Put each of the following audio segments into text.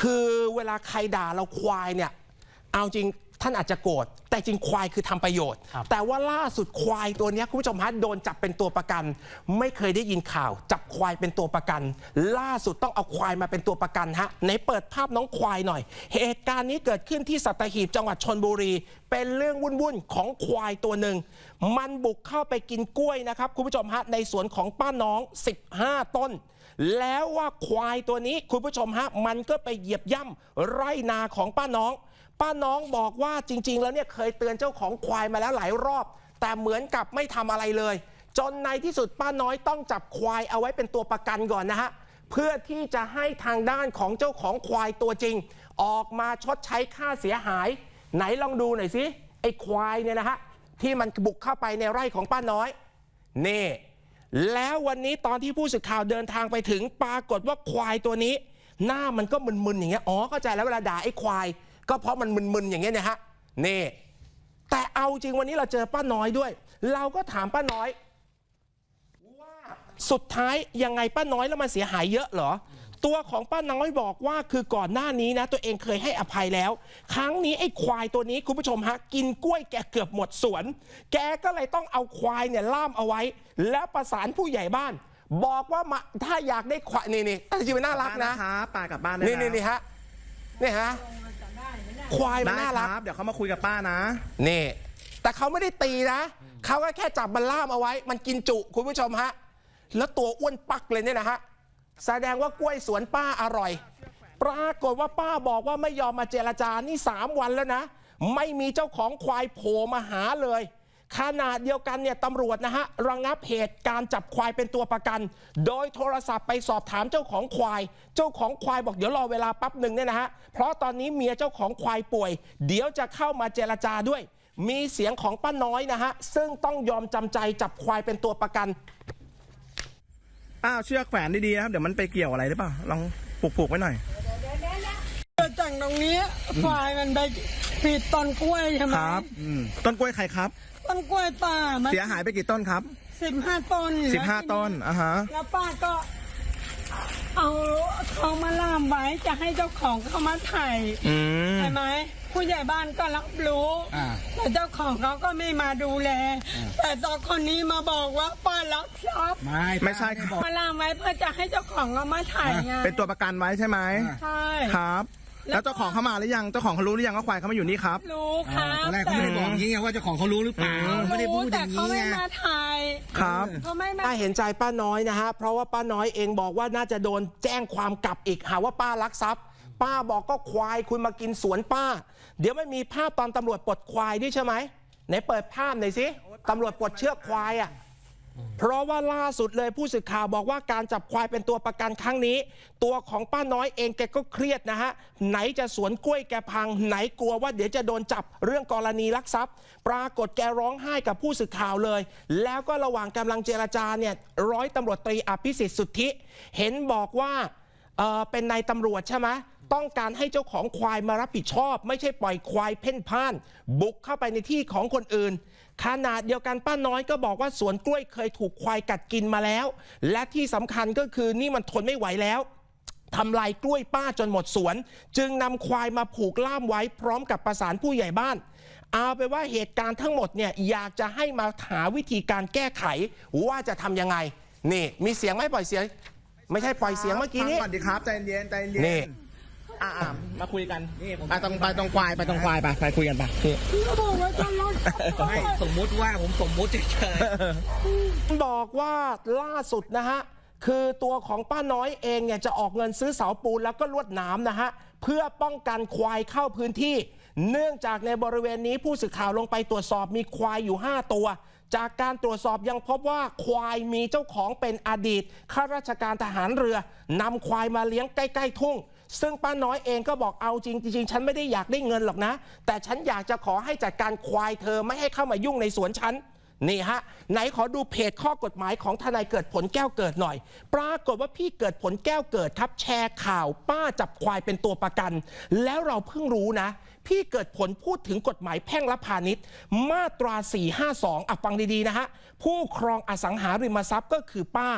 คือเวลาใครด่าเราควายเนี่ย เอาจริง ท่านอาจจะโกรธแต่จริงควายคือทำประโยชน์ครับแต่ว่าล่าสุดควายตัวเนี้ยคุณผู้ชมฮะโดนจับเป็นตัวประกัน ไม่เคยได้ยินข่าว จับควายเป็นตัวประกัน ล่าสุดต้องเอาควายมาเป็นตัวประกันฮะไหนเปิดภาพน้องควายหน่อย เหตุการณ์นี้เกิดขึ้นที่สัตหีบจังหวัดชนบุรี เป็นเรื่องวุ่นๆของควายตัวหนึ่งมันบุกเข้าไปกินกล้วยนะครับคุณผู้ชมฮะในสวนของป้าน้อง 15 ต้น แล้วว่าควายตัวนี้คุณผู้ชมฮะมันก็ไปเหยียบย่ำไร่นาของป้าน้อง ป้าน้องบอกว่าจริง ๆ แล้วเนี่ยเคยเตือนเจ้าของควายมาแล้วหลายรอบ แต่เหมือนกับไม่ทำอะไรเลย จนในที่สุดป้าน้อยต้องจับควายเอาไว้เป็นตัวประกันก่อนนะฮะเพื่อที่จะให้ทางด้านของเจ้าของควายตัวจริง ออกมาชดใช้ค่าเสียหาย ไหนลองดูหน่อยสิไอ้ควายเนี่ยนะฮะที่มันบุกเข้าไปในไร่ของป้าน้อยนี่แล้ววันนี้ตอนที่ผู้สื่อข่าวเดินทางไปถึงปรากฏว่าควายตัวนี้ หน้ามันก็มึนๆอย่างเงี้ยอ๋อเข้าใจแล้วเวลาด่าไอ้ควาย ก็เพราะมันมึนๆอย่างเงี้ยเนะฮะนี่แต่เอาจริงวันนี้เราเจอป้าน้อยด้วย เราก็ถามป้าน้อยว่าสุดท้ายยังไงป้าน้อยแล้วมันเสียหายเยอะเหรอ ตัวของป้าน้อยบอกว่าคือก่อนหน้านี้นะ ตัวเองเคยให้อภัยแล้ว ครั้งนี้ไอ้ควายตัวนี้คุณผู้ชมฮะกินกล้วยแกเกือบหมดสวน แกก็เลยต้องเอาควายเนี่ยล่ามเอาไว้ แล้วประสานผู้ใหญ่บ้าน บอกว่ามาถ้าอยากได้ควายนี่นี่จริงๆมันน่ารักนะครับป้ากลับบ้านได้นี่แล้วนี่นี่ฮะนี่ฮะ ควายมันได้น่าครักรับเดี๋ยวเขามาคุยกับป้านะ นี่ แต่เขาไม่ได้ตีนะ เขาก็แค่จับมันล่ามเอาไว้ มันกินจุ คุณผู้ชมฮะ แล้วตัวอ้วนปักเลยเนี่ยนะฮะ แสดงว่ากล้วยสวนป้าอร่อย ปรากฏว่าป้าบอกว่าไม่ยอมมาเจรจา นี่ 3 วันแล้วนะ ไม่มีเจ้าของควายโผล่มาหาเลย ขนาดเดียวกันเนี่ยตำรวจนะฮะระงับเหตุการจับควายเป็นตัวประกัน โดยโทรศัพท์ไปสอบถามเจ้าของควาย เจ้าของควายบอกเดี๋ยวรอเวลาแป๊บหนึ่งเนี่ยนะฮะเพราะตอนนี้เมียเจ้าของควายป่วย เดี๋ยวจะเข้ามาเจรจาด้วย มีเสียงของป้าน้อยนะฮะซึ่งต้องยอมจำใจจับควายเป็นตัวประกันอ้าวเชือกแขวนดีๆนะครับเดี๋ยวมันไปเกี่ยวอะไรหรือเปล่าลองผูกๆไว้หน่อย เกิดจากตรงนี้ฝ่ายมันไป ผิดต้นกล้วยใช่ไหมครับอืมต้นกล้วยใครครับ ต้นกล้วยป่ามันเสียหายไปกี่ต้นครับสิบห้าต้นสิบห้าต้นอะฮะ แล้วป้าก็ เอาเขามาล่ามไว้จะให้เจ้าของเขามาถ่ายอืม ใช่ไหมผู้ใหญ่บ้านก็รับรู้แต่เจ้าของเขาก็ไม่มาดูแล แต่ตอนคนนี้มาบอกว่าป้ารักทรัพย์ไม่ไม่ใช่ครับมาล่ามไว้เพื่อจะให้เจ้าของเขามาถ่ายไงเป็นตัวประกันไว้ใช่ไหมใช่ ครับ แล้วเจ้าของเขามาหรือยังเจ้าของเขารู้หรือยังว่าควายเขามาอยู่นี่ครับ รู้คอ่ารับตอนแรกเขาไม่ได้บอกอย่างนี้ไงว่าเจ้าของเขารู้หรือเปล่าอืมไม่ได้พูดอแต่ย่างเขานี้ไม่ไงมาถ่ายครับ เขาไม่มาน่าเห็นใจป้าน้อยนะฮะ เพราะว่าป้าน้อยเองบอกว่าน่าจะโดนแจ้งความกลับอีกหาว่าป้าลักทรัพย์ ป้าบอกก็ควายคุณมากินสวนป้า เดี๋ยวไม่มีภาพตอนตำรวจปลดควายด้วยใช่ไหมไหนเปิดภาพหน่อยสิตำรวจปลดเชือกควายอะ เพราะว่าล่าสุดเลยผู้สื่อข่าวบอกว่าการจับควายเป็นตัวประกันครั้งนี้ ตัวของป้าน้อยเองแกก็เครียดนะฮะ ไหนจะสวนกล้วยแกพัง ไหนกลัวว่าเดี๋ยวจะโดนจับเรื่องกรณีลักทรัพย์ ปรากฏแกร้องไห้กับผู้สื่อข่าวเลย แล้วก็ระหว่างกำลังเจรจาเนี่ยร้อยตำรวจตรีอภิสิทธิ์สุทธิ เห็นบอกว่าเออเป็นนายตำรวจใช่ไหม ต้องการให้เจ้าของควายมารับผิดชอบ ไม่ใช่ปล่อยควายเพ่นพ่าน บุกเข้าไปในที่ของคนอื่น ขนาดเดียวกันป้าน้อยก็บอกว่าสวนกล้วยเคยถูกควายกัดกินมาแล้ว และที่สำคัญก็คือนี่มันทนไม่ไหวแล้วทำลายกล้วยป้าจนหมดสวน จึงนำควายมาผูกล่ามไว้พร้อมกับประสานผู้ใหญ่บ้าน เอาไปนว่าเหตุการณ์ทั้งหมดเนี่ยอยากจะให้มาหาวิธีการแก้ไขว่าจะทำยังไง นี่ มีเสียงไหมปล่อยเสียง ไม่ใช่ปล่อยเสียงเมื่อกี้นี้ ฟังก่อนดีครับ ใจเย็นใจเย็น นี่ อ่ามาคุยกันไปตรงไปตรงควายไปตรงควายไปไปคุยกันไปเขาบอกว่าจะรักทรัพย์ไม่สมมุติว่าผมสมมุติเฉยบอกว่าล่าสุดนะฮะคือตัวของป้าน้อยเองเนี่ยจะออกเงินซื้อเสาปูนแล้วก็ลวดหนามนะฮะเพื่อป้องกันควายเข้าพื้นที่ เนื่องจากในบริเวณนี้ผู้สื่อข่าวลงไปตรวจสอบมีควายอยู่ 5 ตัว จากการตรวจสอบยังพบว่าควายมีเจ้าของเป็นอดีตข้าราชการทหารเรือนำควายมาเลี้ยงใกล้ ๆ ทุ่ง ซึ่งป้าน้อยเองก็บอกเอาจริงจริงฉันไม่ได้อยากได้เงินหรอกนะ แต่ฉันอยากจะขอให้จัดการควายเธอไม่ให้เข้ามายุ่งในสวนฉัน นี่ฮะ ไหนขอดูเพจข้อกฎหมายของทนายเกิดผลแก้วเกิดหน่อย ปรากฏว่าพี่เกิดผลแก้วเกิดครับ แชร์ข่าวป้าจับควายเป็นตัวประกัน แล้วเราเพิ่งรู้นะ พี่เกิดผลพูดถึงกฎหมายแพ่งและพาณิชย์ มาตรา 452อะฟังดี ๆ นะฮะ ผู้ครองอสังหาริมทรัพย์ก็คือป้า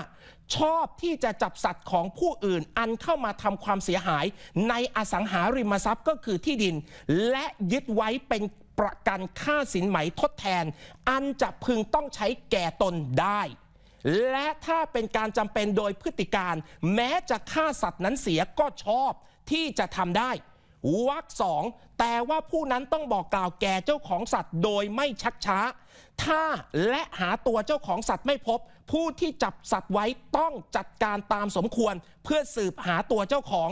ชอบที่จะจับสัตว์ของผู้อื่น อันเข้ามาทำความเสียหาย ในอสังหาริมทรัพย์ก็คือที่ดิน และยึดไว้เป็น ประกันค่าสินไหมทดแทน อันจะพึงต้องใช้แก่ตนได้ และถ้าเป็นการจำเป็นโดยพฤติการ แม้จะฆ่าสัตว์นั้นเสียก็ชอบที่จะทำได้วรรคสองแต่ว่าผู้นั้นต้องบอกกล่าวแก่เจ้าของสัตว์โดยไม่ชักช้า ถ้าและหาตัวเจ้าของสัตว์ไม่พบ ผู้ที่จับสัตว์ไว้ต้องจัดการตามสมควร เพื่อสืบหาตัวเจ้าของ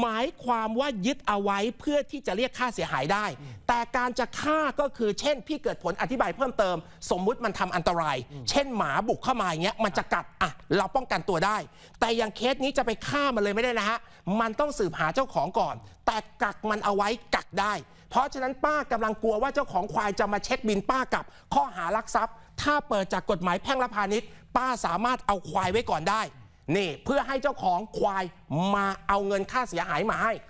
หมายความว่ายึดเอาไว้เพื่อที่จะเรียกค่าเสียหายได้ แต่การจะฆ่าก็คือเช่น พี่เกิดผลอธิบายเพิ่มเติม สมมุติมันทำอันตราย เช่นหมาบุกเข้ามาอย่างเงี้ยมันจะกัดอะเราป้องกันตัวได้ แต่อย่างเคสนี้จะไปฆ่ามันเลยไม่ได้นะฮะมันต้องสืบหาเจ้าของก่อน แต่กักมันเอาไว้กักได้ เพราะฉะนั้นป้ากำลังกลัวว่าเจ้าของควายจะมาเช็คบินป้ากลับ ข้อหารักทรัพย์ ถ้าเปิดจากกฎหมายแพ่งและพาณิชย์ ป้าสามารถเอาควายไว้ก่อนได้ นี่เพื่อให้เจ้าของควายมาเอาเงินค่าเสียหายมาให้